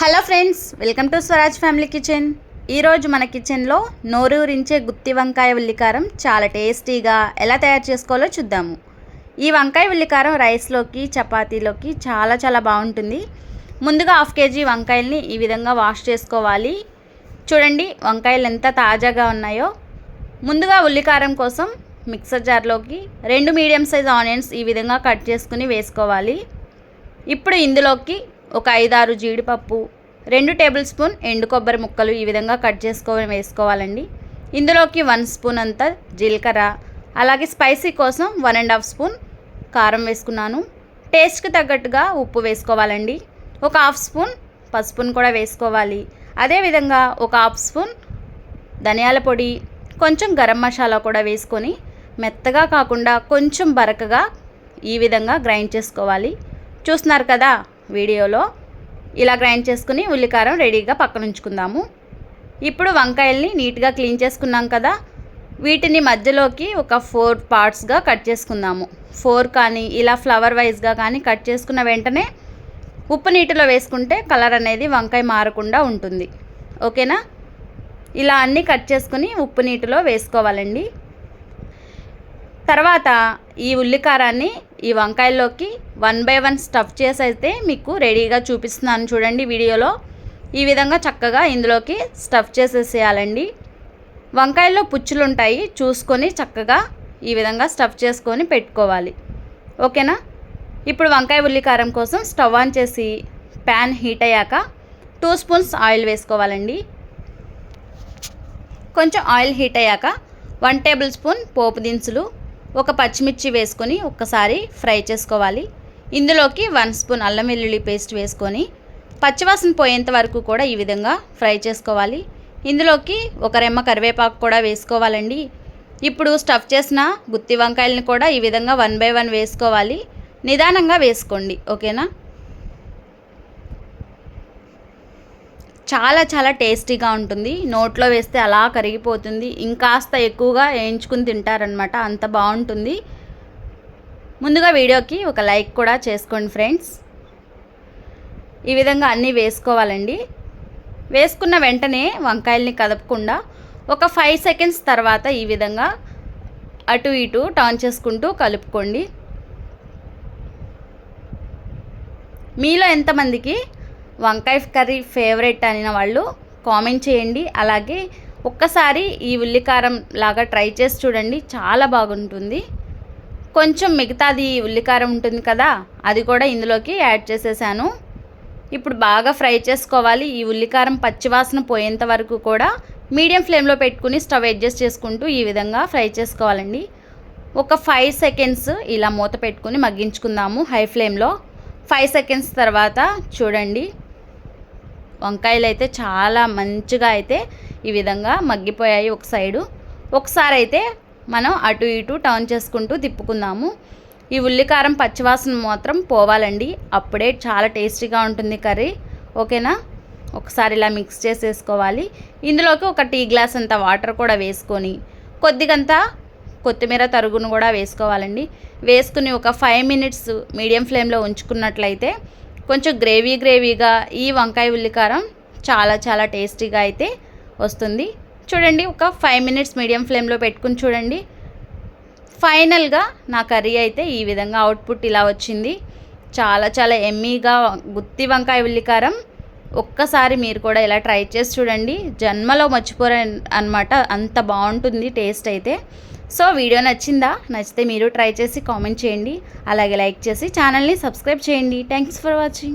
Hello friends welcome to Swaraj family kitchen. ఈరోజు మన కిచెన్లో నోరూరించే గుత్తి వంకాయ ఉల్లికారం చాలా టేస్టీగా ఎలా తయారు చేసుకోవాలో చూద్దాము. ఈ వంకాయ ఉల్లికారం రైస్లోకి చపాతీలోకి చాలా చాలా బాగుంటుంది. ముందుగా హాఫ్ కేజీ వంకాయల్ని ఈ విధంగా వాష్ చేసుకోవాలి. చూడండి వంకాయలు ఎంత తాజాగా ఉన్నాయో. ముందుగా ఉల్లికారం కోసం మిక్సర్ జార్లోకి రెండు మీడియం సైజ్ ఆనియన్స్ ఈ విధంగా కట్ చేసుకుని వేసుకోవాలి. ఇప్పుడు ఇందులోకి ఒక ఐదారు జీడిపప్పు రెండు టేబుల్ స్పూన్ ఎండు కొబ్బరి ముక్కలు ఈ విధంగా కట్ చేసుకొని వేసుకోవాలండి. ఇందులోకి వన్ స్పూన్ అంతా జీలకర్ర అలాగే స్పైసీ కోసం వన్ అండ్ హాఫ్ స్పూన్ కారం వేసుకున్నాను. టేస్ట్కి తగ్గట్టుగా ఉప్పు వేసుకోవాలండి. ఒక హాఫ్ స్పూన్ పసుపును కూడా వేసుకోవాలి. అదేవిధంగా ఒక హాఫ్ స్పూన్ ధనియాల పొడి కొంచెం గరం మసాలా కూడా వేసుకొని మెత్తగా కాకుండా కొంచెం బరకగా ఈ విధంగా గ్రైండ్ చేసుకోవాలి. చూస్తున్నారు కదా? వీడియోలో ఇలా గ్రైండ్ చేసుకుని ఉల్లికారం రెడీగా పక్కన ఉంచుకుందాము. ఇప్పుడు వంకాయల్ని నీట్గా క్లీన్ చేసుకున్నాం కదా. వీటిని మధ్యలోకి ఒక ఫోర్ పార్ట్స్గా కట్ చేసుకుందాము. ఫోర్ కానీ ఇలా ఫ్లవర్ వైజ్గా కానీ కట్ చేసుకున్న వెంటనే ఉప్పు నీటిలో వేసుకుంటే కలర్ అనేది వంకాయ మారకుండా ఉంటుంది. ఓకేనా? ఇలా అన్నీ కట్ చేసుకుని ఉప్పు నీటిలో వేసుకోవాలండి. తర్వాత ఈ ఉల్లికారాన్ని ఈ వంకాయల్లోకి వన్ బై వన్ స్టఫ్ చేసి అయితే మీకు రెడీగా చూపిస్తున్నాను చూడండి వీడియోలో. ఈ విధంగా చక్కగా ఇందులోకి స్టఫ్ చేసేసేయాలండి. వంకాయల్లో పుచ్చులు ఉంటాయి చూసుకొని చక్కగా ఈ విధంగా స్టఫ్ చేసుకొని పెట్టుకోవాలి. ఓకేనా? ఇప్పుడు వంకాయ ఉల్లికారం కోసం స్టవ్ ఆన్ చేసి ప్యాన్ హీట్ అయ్యాక టూ స్పూన్స్ ఆయిల్ వేసుకోవాలండి. కొంచెం ఆయిల్ హీట్ అయ్యాక వన్ టేబుల్ స్పూన్ పోపు దినుసులు ఒక పచ్చిమిర్చి వేసుకొని ఒక్కసారి ఫ్రై చేసుకోవాలి. ఇందులోకి వన్ స్పూన్ అల్లం వెల్లుల్లి పేస్ట్ వేసుకొని పచ్చివాసన పోయేంత వరకు కూడా ఈ విధంగా ఫ్రై చేసుకోవాలి. ఇందులోకి ఒక రెమ్మ కరివేపాకు కూడా వేసుకోవాలండి. ఇప్పుడు స్టఫ్ చేసిన గుత్తి వంకాయలను కూడా ఈ విధంగా వన్ బై వన్ వేసుకోవాలి. నిదానంగా వేసుకోండి ఓకేనా? చాలా చాలా టేస్టీగా ఉంటుంది. నోట్లో వేస్తే అలా కరిగిపోతుంది. ఇంకాస్త ఎక్కువగా వేయించుకుని తింటారనమాట అంత బాగుంటుంది. ముందుగా వీడియోకి ఒక లైక్ కూడా చేసుకోండి ఫ్రెండ్స్. ఈ విధంగా అన్నీ వేసుకోవాలండి. వేసుకున్న వెంటనే వంకాయల్ని కదపకుండా ఒక ఫైవ్ సెకండ్స్ తర్వాత ఈ విధంగా అటు ఇటు టర్న్ చేసుకుంటూ కలుపుకోండి. మీలో ఎంతమందికి వంకాయ కర్రీ ఫేవరెట్ అనిన వాళ్ళు కామెంట్ చేయండి. అలాగే ఒక్కసారి ఈ ఉల్లికారం లాగా ట్రై చేసి చూడండి. చాలా బాగుంటుంది. కొంచెం మిగతాది ఉల్లికారం ఉంటుంది కదా అది కూడా ఇందులోకి యాడ్ చేసేసాను. ఇప్పుడు బాగా ఫ్రై చేసుకోవాలి. ఈ ఉల్లికారం పచ్చివాసన పోయేంత వరకు కూడా మీడియం ఫ్లేమ్లో పెట్టుకుని స్టవ్ అడ్జస్ట్ చేసుకుంటూ ఈ విధంగా ఫ్రై చేసుకోవాలండి. ఒక ఫైవ్ సెకండ్స్ ఇలా మూత పెట్టుకుని మగ్గించుకుందాము హై ఫ్లేమ్లో. ఫైవ్ సెకండ్స్ తర్వాత చూడండి. వంకాయలు అయితే చాలా మంచిగా అయితే ఈ విధంగా మగ్గిపోయాయి ఒక సైడు. ఒకసారి అయితే మనం అటు ఇటు టర్న్ చేసుకుంటూ తిప్పుకుందాము. ఈ ఉల్లికారం పచ్చివాసన మాత్రం పోవాలండి. అప్పుడే చాలా టేస్టీగా ఉంటుంది కర్రీ. ఓకేనా? ఒకసారి ఇలా మిక్స్ చేసేసుకోవాలి. ఇందులోకి ఒక టీ గ్లాస్ అంత వాటర్ కూడా వేసుకొని కొద్దిగంత కొత్తిమీర తరుగును కూడా వేసుకోవాలండి. వేసుకుని ఒక ఫైవ్ మినిట్స్ మీడియం ఫ్లేమ్లో ఉంచుకున్నట్లయితే కొంచెం గ్రేవీ గ్రేవీగా ఈ వంకాయ ఉల్లికారం చాలా చాలా టేస్టీగా అయితే వస్తుంది. చూడండి ఒక ఫైవ్ మినిట్స్ మీడియం ఫ్లేమ్లో పెట్టుకుని చూడండి. ఫైనల్గా నా కర్రీ అయితే ఈ విధంగా అవుట్పుట్ ఇలా వచ్చింది. చాలా చాలా ఎమ్మీగా గుత్తి వంకాయ ఉల్లికారం. ఒక్కసారి మీరు కూడా ఇలా ట్రై చేసి చూడండి. జన్మలో మర్చిపోరే అనమాట అంత బాగుంటుంది టేస్ట్ అయితే. సో వీడియో నచ్చిందా? నచ్చితే మీరు ట్రై చేసి కామెంట్ చేయండి. అలాగే లైక్ చేసి ఛానల్ని సబ్స్క్రైబ్ చేయండి. Thanks for watching.